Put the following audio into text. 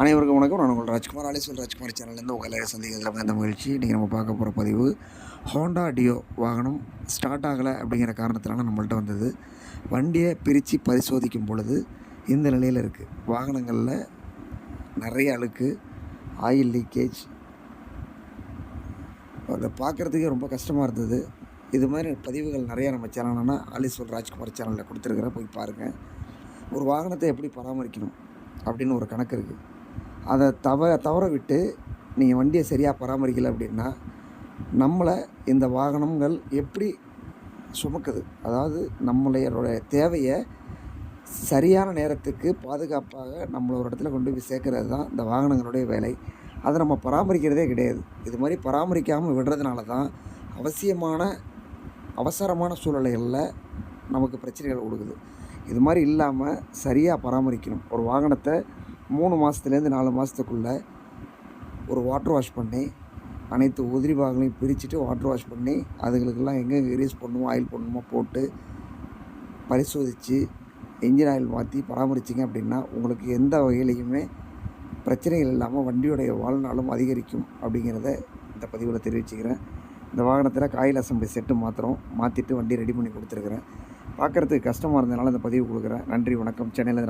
அனைவருக்கும் வணக்கம். நான் உங்கள் ராஜ்குமார். ஆலேஸ்வல் ராஜ்குமார் சேனல்லேருந்து உங்கள் எல்லாரும் சந்திக்கிறதுல இந்த மகிழ்ச்சி. இன்றைக்கி நம்ம பார்க்க போகிற பதிவு ஹோண்டா டியோ வாகனம் ஸ்டார்ட் ஆகலை அப்படிங்கிற காரணத்தினால நம்மள்ட்ட வந்தது. வண்டியை பிரித்து பரிசோதிக்கும் பொழுது இந்த நிலையில் இருக்குது வாகனங்களில் நிறைய அழுக்கு ஆயில் லீக்கேஜ் அதை பார்க்குறதுக்கே ரொம்ப கஷ்டமாக இருந்தது. இது மாதிரி பதிவுகள் நிறையா நம்ம சேனல்னா ஆலிஸ்வல் ராஜ்குமார் சேனலில் கொடுத்துருக்குறேன். போய் பாருங்கள் ஒரு வாகனத்தை எப்படி பராமரிக்கணும் அப்படின்னு ஒரு கணக்கு இருக்குது அதை தவ தவற விட்டு நீங்கள் வண்டியை சரியாக பராமரிக்கலை அப்படின்னா நம்மளை இந்த வாகனங்கள் எப்படி சுமக்குது? அதாவது நம்மளுடைய தேவையை சரியான நேரத்துக்கு பாதுகாப்பாக நம்மளை ஒரு இடத்துல கொண்டு போய் சேர்க்கறது தான் இந்த வாகனங்களுடைய வேலை. அதை நம்ம பராமரிக்கிறதே கிடையாது. இது மாதிரி பராமரிக்காமல் விடுறதுனால தான் அவசியமான அவசரமான சூழ்நிலைகளில் நமக்கு பிரச்சனைகள் கொடுக்குது இது மாதிரி இல்லாமல் சரியாக பராமரிக்கணும். ஒரு வாகனத்தை மூணு மாதத்துலேருந்து நாலு மாதத்துக்குள்ளே ஒரு வாட்டர் வாஷ் பண்ணி அனைத்து உதிரி பாகங்களையும் பிரிச்சுட்டு வாட்டர் வாஷ் பண்ணி அதுகளுக்கெல்லாம் எங்கெங்கே ரீஸ் பண்ணணுமோ ஆயில் பண்ணணுமோ போட்டு பரிசோதித்து இன்ஜின் ஆயில் மாற்றி பராமரிச்சிங்க அப்படின்னா உங்களுக்கு எந்த வகையிலையுமே பிரச்சனைகள் இல்லாமல் வண்டியுடைய வாழ்நாளும் அதிகரிக்கும் அப்படிங்கிறத இந்த பதிவில் தெரிவிச்சுக்கிறேன். இந்த வாகனத்தில் காயில் அசம்பிளி செட்டு மாத்திரம் மாற்றிட்டு வண்டி ரெடி பண்ணி கொடுத்துருக்குறேன். பார்க்குறதுக்கு கஷ்டமாக இருந்ததுனால இந்த பதிவு கொடுக்குறேன். நன்றி வணக்கம். சென்னையில்